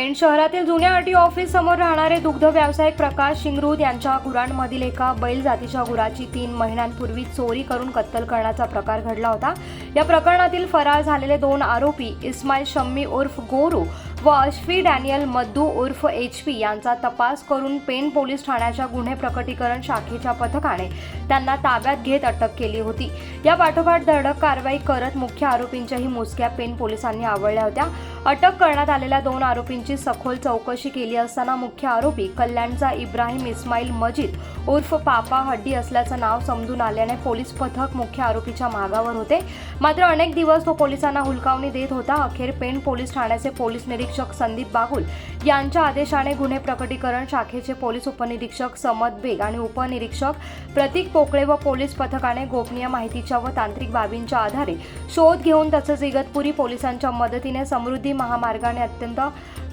पेण शहरातील जुन्या RT office समोर राहणारे दुग्ध व्यावसायिक प्रकाश शिंगरूद यांच्या गुरांमधील एका बैल जातीच्या गुराची तीन महिन्यांपूर्वी चोरी करून कत्तल करण्याचा प्रकार घडला होता. या प्रकरणातील फरार झालेले दोन आरोपी इस्माईल शम्मी उर्फ गोरू व अश्वी डॅनियल मद्दू उर्फ एच पी यांचा तपास करून पेन पोलीस ठाण्याच्या गुन्हे प्रकटीकरण शाखेच्या पथकाने त्यांना ताब्यात घेत अटक केली होती. या पाठोपाठ धडक कारवाई करत मुख्य आरोपींच्याही मुसक्या पेन पोलिसांनी आवळल्या होत्या. अटक करण्यात आलेल्या दोन आरोपींची सखोल चौकशी केली असताना मुख्य आरोपी कल्याणचा इब्राहिम इस्माईल मजीद उर्फ पापा हड्डी असल्याचं नाव समजून आल्याने पोलीस पथक मुख्य आरोपीच्या मागावर होते. मात्र अनेक दिवस तो पोलिसांना हुलकावणी देत होता. अखेर पेण पोलीस ठाण्याचे पोलीस निरीक्षक संदीप बागुल यांच्या आदेशाने गुन्हे प्रकटीकरण शाखेचे पोलीस उपनिरीक्षक समद बेग आणि उपनिरीक्षक प्रतीक पोकळे व पोलीस पथकाने गोपनीय माहितीच्या व तांत्रिक बाबींच्या आधारे शोध घेऊन तसंच इगतपुरी पोलिसांच्या मदतीने समृद्धी महामार्गाने अत्यंत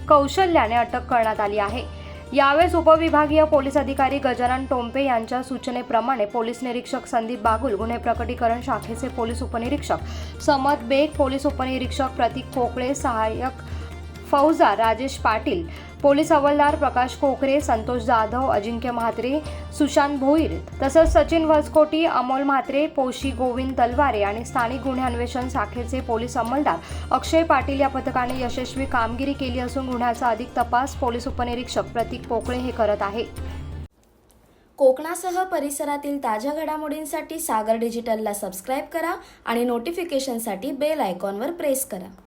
कौशल्याने अटक करण्यात आली आहे. यावेळेस उपविभागीय पोलीस अधिकारी गजानन टोंपे यांच्या सूचनेप्रमाणे पोलीस निरीक्षक संदीप बागुल गुन्हे प्रकटीकरण शाखेचे पोलीस उपनिरीक्षक समद बेग पोलीस उपनिरीक्षक प्रतीक कोकळे सहाय्यक फौजदार राजेश पाटील पोलीस हवालदार प्रकाश कोकरे संतोष जाधव अजिंक्य म्हात्रे सुशांत भोईर तसंच सचिन वसकोटी अमोल म्हात्रे पोशी गोविंद तलवारे आणि स्थानिक गुन्हे अन्वेषण शाखेचे पोलीस अंमलदार. अक्षय पाटील या पथकाने यशस्वी कामगिरी केली असून गुन्ह्याचा अधिक तपास पोलीस उपनिरीक्षक प्रतीक पोकळे हे करत आहे. कोकणासह परिसरातील ताज्या घडामोडींसाठी सागर डिजिटलला सबस्क्राईब करा आणि नोटिफिकेशनसाठी बेल आयकॉनवर प्रेस करा.